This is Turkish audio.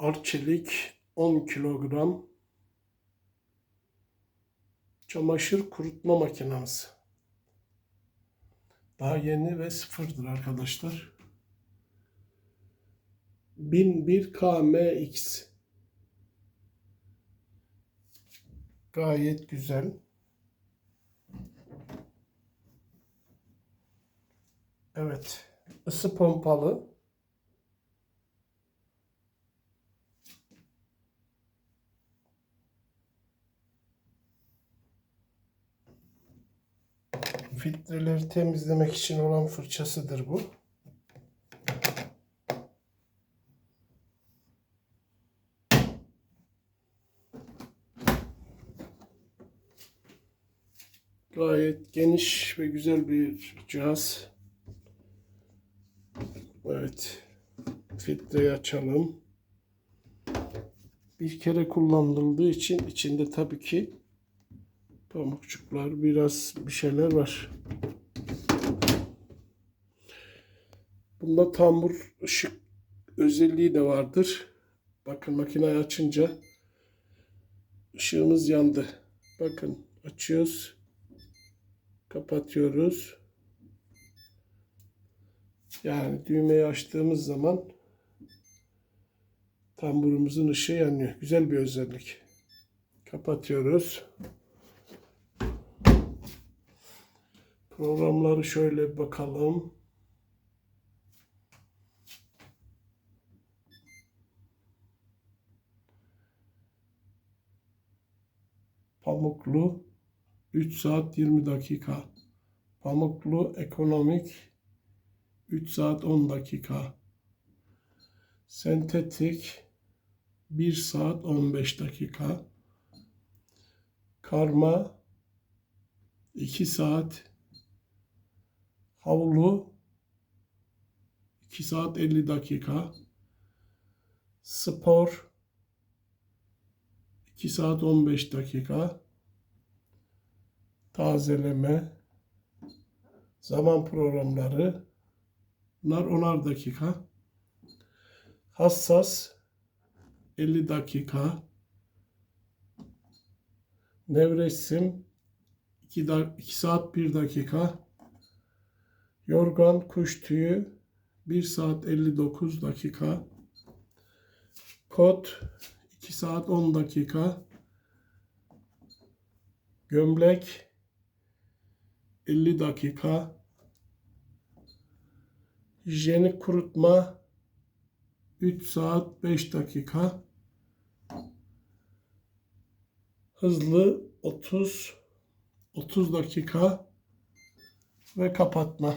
Arçelik 10 kilogram çamaşır kurutma makinamız. Daha yeni ve sıfırdır arkadaşlar. 1001 KMX. Gayet güzel. Evet. Isı pompalı. Filtreleri temizlemek için olan fırçasıdır bu. Gayet geniş ve güzel bir cihaz. Evet. Filtreyi açalım. Bir kere kullanıldığı için içinde tabii ki pamukçuklar biraz bir şeyler var. Bunda tambur ışık özelliği de vardır. Bakın makineyi açınca ışığımız yandı. Bakın açıyoruz. Kapatıyoruz. Yani düğmeyi açtığımız zaman tamburumuzun ışığı yanıyor. Güzel bir özellik. Kapatıyoruz. Programları şöyle bakalım. Pamuklu 3 saat 20 dakika. Pamuklu ekonomik 3 saat 10 dakika. Sentetik 1 saat 15 dakika. Karma 2 saat. Havlu 2 saat 50 dakika. Spor 2 saat 15 dakika. Tazeleme zaman programları bunlar 10'ar dakika. Hassas 50 dakika. Nevresim 2, da, 2 saat 1 dakika. Yorgan kuş tüyü 1 saat 59 dakika. Kot 2 saat 10 dakika. Gömlek 50 dakika. Hijyenik kurutma 3 saat 5 dakika. Hızlı 30 30 dakika ve kapatma.